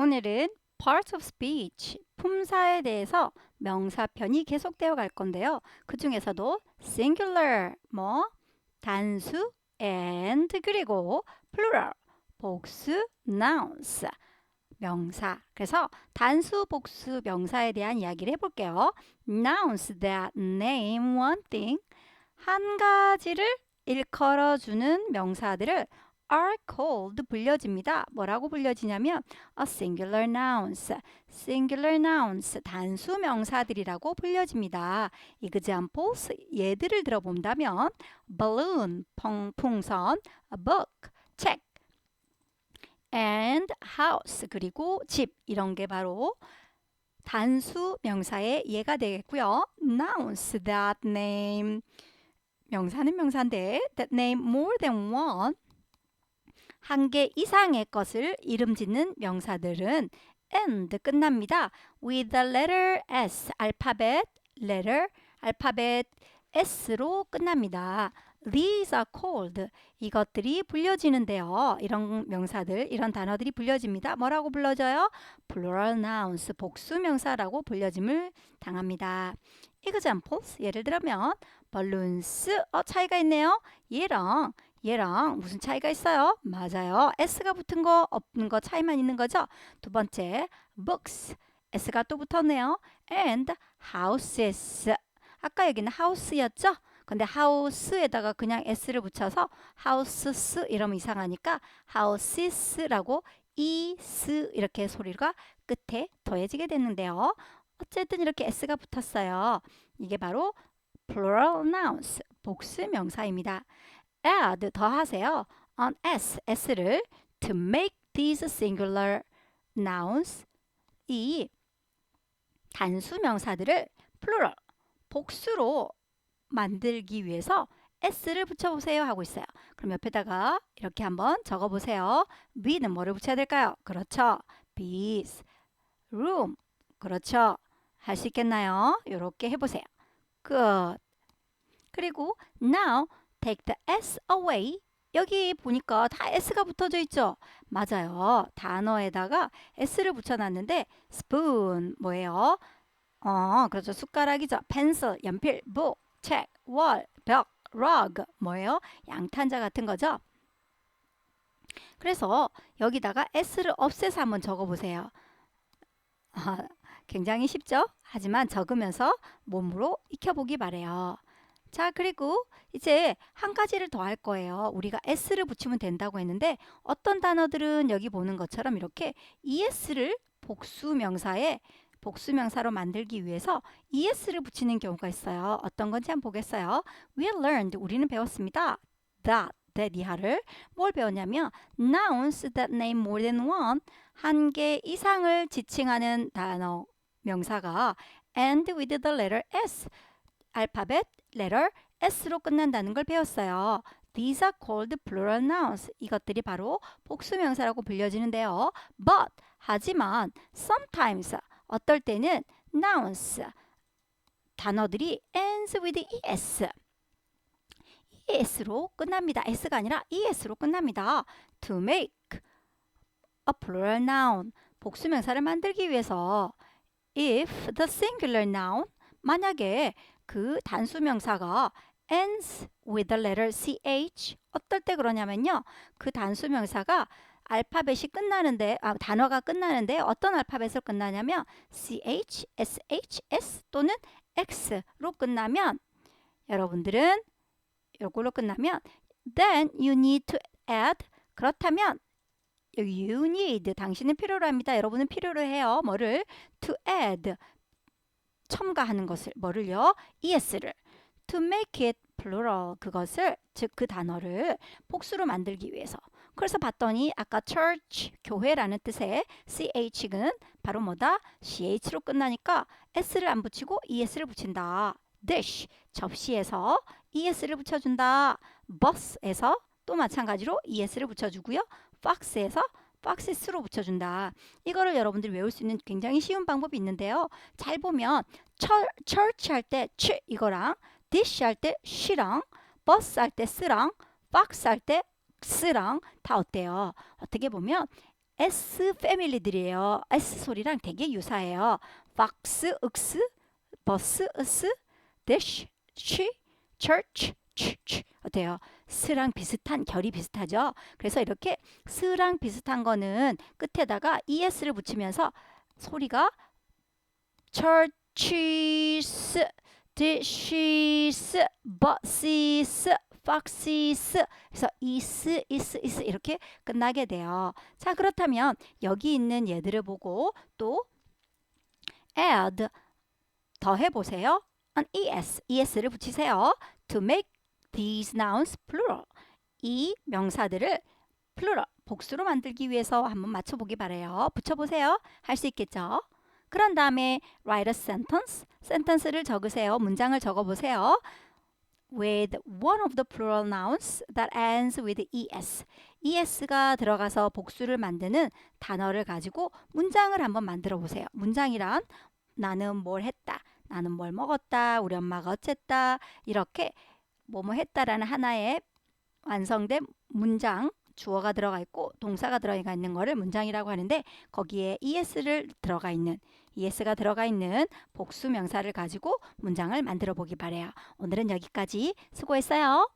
오늘은 parts of speech, 품사에 대해서 명사편이 계속되어 갈 건데요. 그 중에서도 singular, 뭐 단수, and 그리고 plural, 복수, nouns, 명사. 그래서 단수, 복수, 명사에 대한 이야기를 해볼게요. nouns that name one thing, 한 가지를 일컬어주는 명사들을 are called 불려집니다. 뭐라고 불려지냐면 a singular nouns, singular nouns 단수 명사들이라고 불려집니다. examples 예들을 들어본다면 balloon 풍, 풍선, book 책 and house 그리고 집 이런 게 바로 단수 명사의 예가 되겠고요. nouns that name 명사는 명사인데 that name more than one 한 개 이상의 것을 이름 짓는 명사들은 and 끝납니다. with the letter S 알파벳 letter 알파벳 S로 끝납니다. These are called 이것들이 불려지는데요. 이런 명사들, 이런 단어들이 불려집니다. 뭐라고 불러져요? plural nouns 복수 명사라고 불려짐을 당합니다. examples 예를 들면 balloons 어 차이가 있네요. 얘랑 얘랑 무슨 차이가 있어요? 맞아요. s가 붙은 거 없는 거 차이만 있는 거죠. 두 번째 books s가 또 붙었네요. and houses 아까 여기는 house였죠? 근데 house에다가 그냥 s를 붙여서 houses 이러면 이상하니까 houses라고 is 이렇게 소리가 끝에 더해지게 됐는데요. 어쨌든 이렇게 s가 붙었어요. 이게 바로 plural nouns 복수 명사입니다. Add 더하세요. on s s를 to make these singular nouns 이 단수 명사들을 plural 복수로 만들기 위해서 s를 붙여보세요 하고 있어요. 그럼 옆에다가 이렇게 한번 적어보세요. B는 뭐를 붙여야 될까요? 그렇죠. Bees, room. 그렇죠. 할 수 있겠나요? 이렇게 해보세요. Good. 그리고 now take the s away. 여기 보니까 다 s가 붙어져 있죠? 맞아요. 단어에다가 s를 붙여놨는데 spoon 뭐예요? 어, 그렇죠. 숟가락이죠. pencil, 연필, book, 책, 월, 벽, rug 뭐예요? 양탄자 같은 거죠. 그래서 여기다가 s를 없애서 한번 적어보세요. 아, 굉장히 쉽죠? 하지만 적으면서 몸으로 익혀보기 바래요. 자, 그리고 이제 한 가지를 더 할 거예요. 우리가 s를 붙이면 된다고 했는데 어떤 단어들은 여기 보는 것처럼 이렇게 es를 복수 명사에 복수 명사로 만들기 위해서 es를 붙이는 경우가 있어요. 어떤 건지 한번 보겠어요. We learned 우리는 배웠습니다. that that 이하를 뭘 배웠냐면 nouns that name more than one 한 개 이상을 지칭하는 단어 명사가 end with the letter s 알파벳 letter s로 끝난다는 걸 배웠어요. These are called plural nouns. 이것들이 바로 복수 명사라고 불려지는데요. But 하지만 sometimes 어떨 때는 nouns 단어들이 ends with es es로 끝납니다. s가 아니라 es로 끝납니다. to make a plural noun 복수 명사를 만들기 위해서 if the singular noun 만약에 그 단수 명사가 ends with the letter ch 어떨 때 그러냐면요. 그 단수 명사가 알파벳이 끝나는데 아, 단어가 끝나는데 어떤 알파벳으로 끝나냐면 ch, sh, s 또는 x로 끝나면 여러분들은 이걸로 끝나면 then you need to add 그렇다면 you need 당신은 필요로 합니다. 여러분은 필요로 해요. 뭐를 to add 첨가하는 것을 뭐를요? es를 to make it plural 그것을 즉 그 단어를 복수로 만들기 위해서 그래서 봤더니 아까 church 교회라는 뜻의 ch는 바로 뭐다? ch로 끝나니까 s를 안 붙이고 es를 붙인다. dish 접시에서 es를 붙여준다. bus에서 또 마찬가지로 es를 붙여주고요. fox에서 foxes로 붙여준다. 이거를 여러분들이 외울 수 있는 굉장히 쉬운 방법이 있는데요. 잘 보면 church 할때 ch 이거랑 dish 할때 she랑 bus 할때 s랑 fox 할때 x랑 다 어때요? 어떻게 보면 S 패밀리들이에요. S 소리랑 되게 유사해요. fox, 윽스, 버스, 으스, dish, she, church, ch, ch. 어때요? 스랑 비슷한 결이 비슷하죠? 그래서 이렇게 스랑 비슷한 거는 끝에다가 es를 붙이면서 소리가 churches, dishes, buses, foxes 그래서 is, is, is 이렇게 끝나게 돼요. 자 그렇다면 여기 있는 얘들을 보고 또 add 더해 보세요. an es, es를 붙이세요. to make these nouns plural. 이 명사들을 plural 복수로 만들기 위해서 한번 맞춰보기 바래요. 붙여보세요. 할 수 있겠죠? 그런 다음에 write a sentence, sentence를 적으세요. 문장을 적어보세요. with one of the plural nouns that ends with es. es가 들어가서 복수를 만드는 단어를 가지고 문장을 한번 만들어 보세요. 문장이란 나는 뭘 했다. 나는 뭘 먹었다. 우리 엄마가 어쨌다. 이렇게 뭐뭐 했다라는 하나의 완성된 문장 주어가 들어가 있고 동사가 들어가 있는 거를 문장이라고 하는데 거기에 es를 들어가 있는 es가 들어가 있는 복수 명사를 가지고 문장을 만들어 보기 바래요. 오늘은 여기까지 수고했어요.